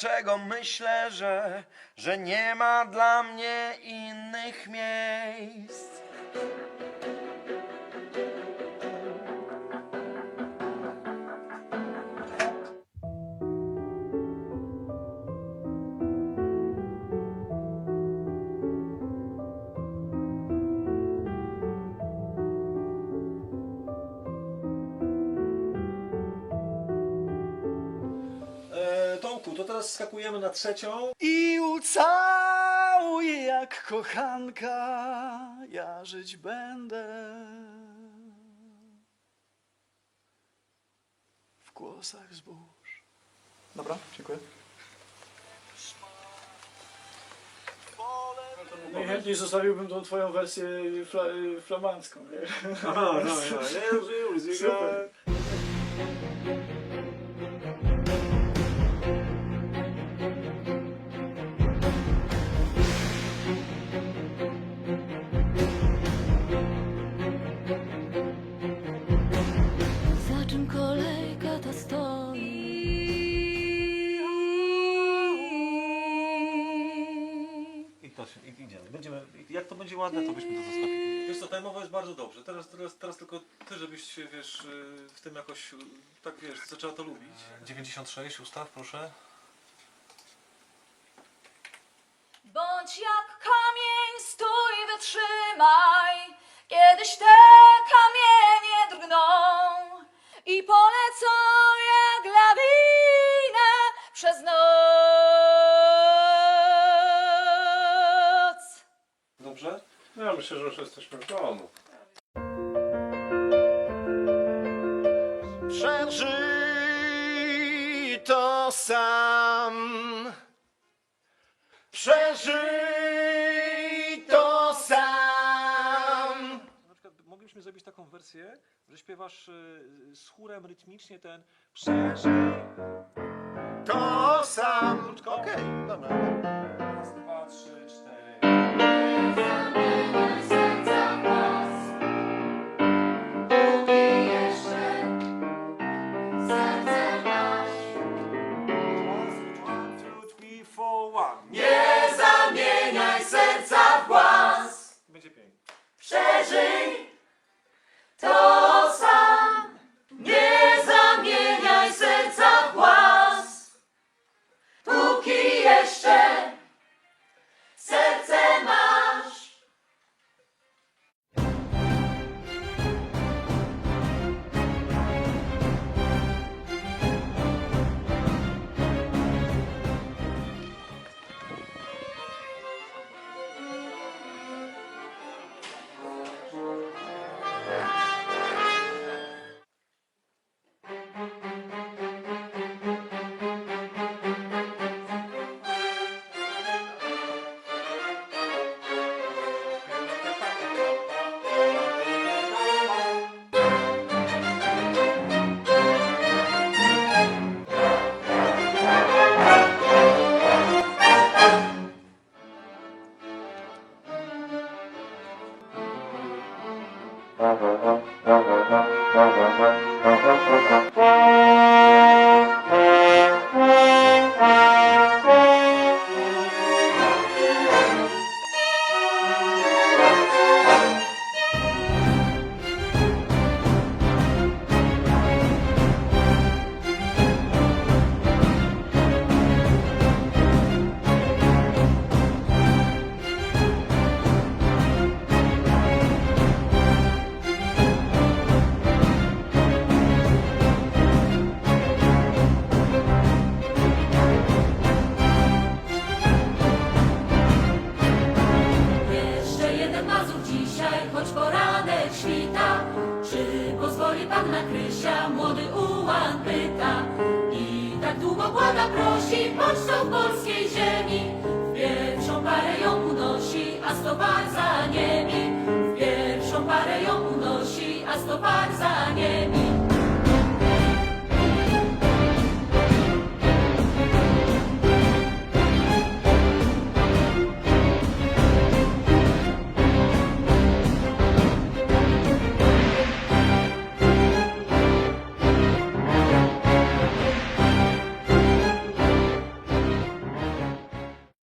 dlaczego myślę, że, że nie ma dla mnie innych miejsc. To teraz skakujemy na trzecią. I ucałuję jak kochanka, ja żyć będę. W głosach zbóż. Dobra, dziękuję. Najchętniej zostawiłbym tą twoją wersję fla, flamandzką, wiesz? Aha, no, no, nie, już, już, Super. Będzie ładne, to byśmy to zostawili. Wiesz co, tajmowo jest bardzo dobrze. Teraz, teraz, teraz tylko ty, żebyś się, wiesz, y, w tym jakoś, y, tak wiesz, zaczęła to lubić. 96, ustaw proszę. Bądź jak kamień, stój, wytrzymaj, kiedyś te kamienie drgną i polecą jak lawina przez noc. Dobrze? Ja myślę, że już jesteśmy w domu. Przeżyj to sam. Przeżyj to sam. Na przykład moglibyśmy zrobić taką wersję, że śpiewasz y, z chórem rytmicznie ten przeżyj. To sam. Okej, dobra. Thank you. Choć poranek świta. Czy pozwoli pan na Krysia, młody ułan pyta. I tak długo błaga prosi, pocztą polskiej ziemi. W pierwszą parę ją unosi, a stopar za